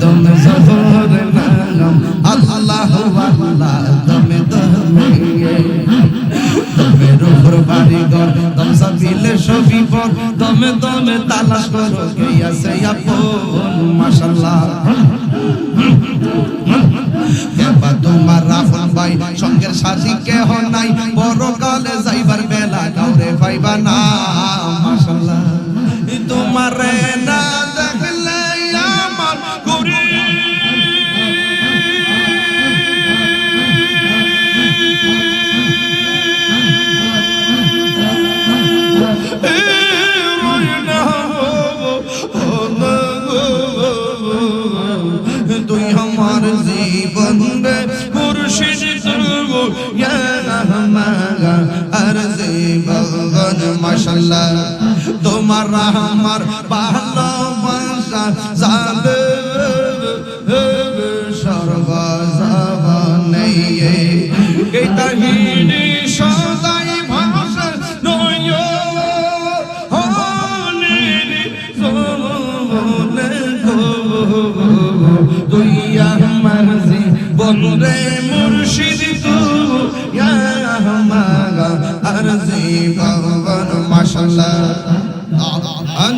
দমে জহর নাম আল্লাহ আল্লাহ দমে দমে দমের উপর বাড়ি ঘর, দম সাবিলে সবই পর দমে দমে তালাশ করো গিয়াছে আপন? মাশাল্লাহ এবার তোমার রাফন ভাই, সঙ্গের সাথী কেহ নাই। বড় কালে যাইবার বেলা কাউরে পাইবা না। মাশাল্লাহ তোমার আমার ভালোবাসা জানে। সর্বজবনে এই কাহিনী সদাই ভাষা নয়। হনিনি জমনে গো তুই আমার মুর্শিদ আর জীবন আন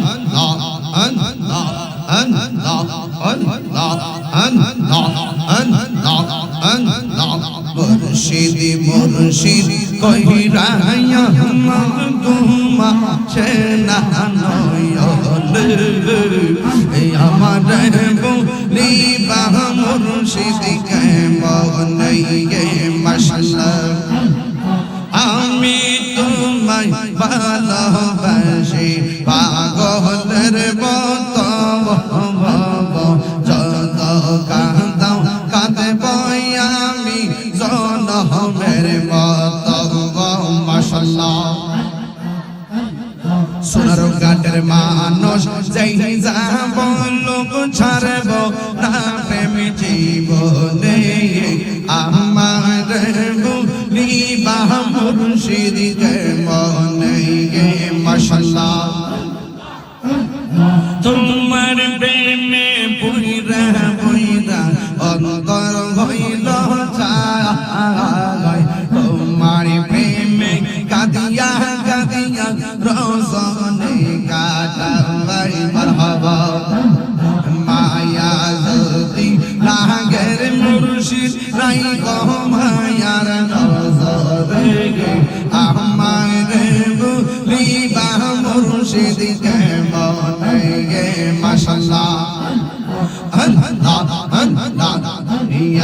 মুর্শিদ মুর্শিদ কহিরায়া তুমা নয়ন এই আমার বলি বাহ মুর্শিদ সোনার ঘাটের মানুষ, যেই যাব লোক ছাড়ব না, প্রেম জীবনে আমার বলি বাহ মুর্শিদ কে মনে গে, মশাল্লাহ। তোমার প্রেমে মুর্শিদ কে মনে মাশাল্লাহ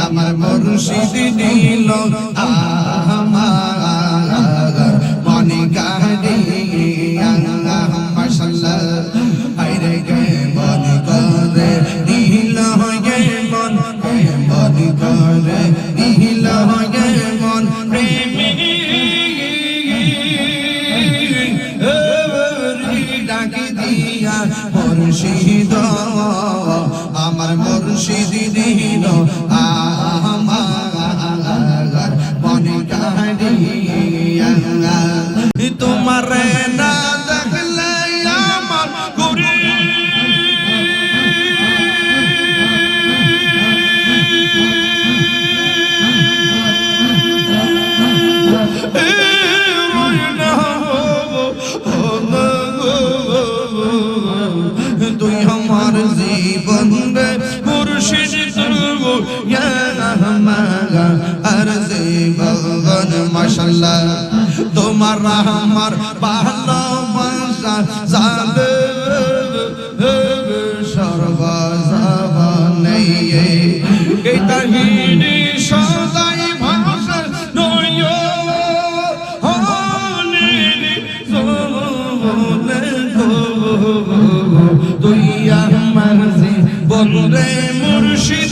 আমার মুর্শিদ নীল আমার মনে কাহিয়া মাশাল্লাহ আইরে গে মন করে নীল গে মন মন মুর্শিদ দিল আমার মনে কাহিয়া তোমার না দেখলে আমার গুরি তুই আমার জীবন রে মাশাল্লাহ তোমার আমার ভালোবাসা জানে। তুই আমার জীবন রে মুর্শিদ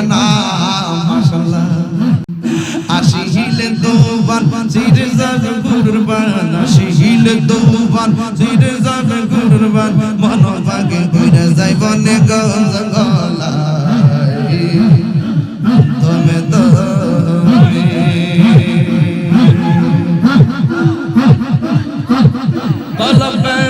কাউরে পাইবা না মাশাআল্লাহ। আসি হিলে দোবান জিরে যাবে কুরবান। আসি হিলে জিরে যাবে কুরবান। মন ভাগে কইরা যাইব নে গঞ্জ তুমি কলবে কলবে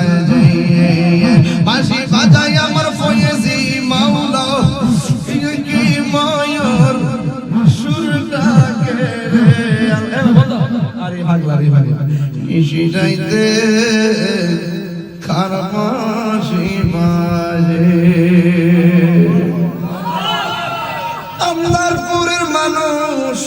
আরে ভাগলা রে বাজে আল্লাহর পুরের মানুষ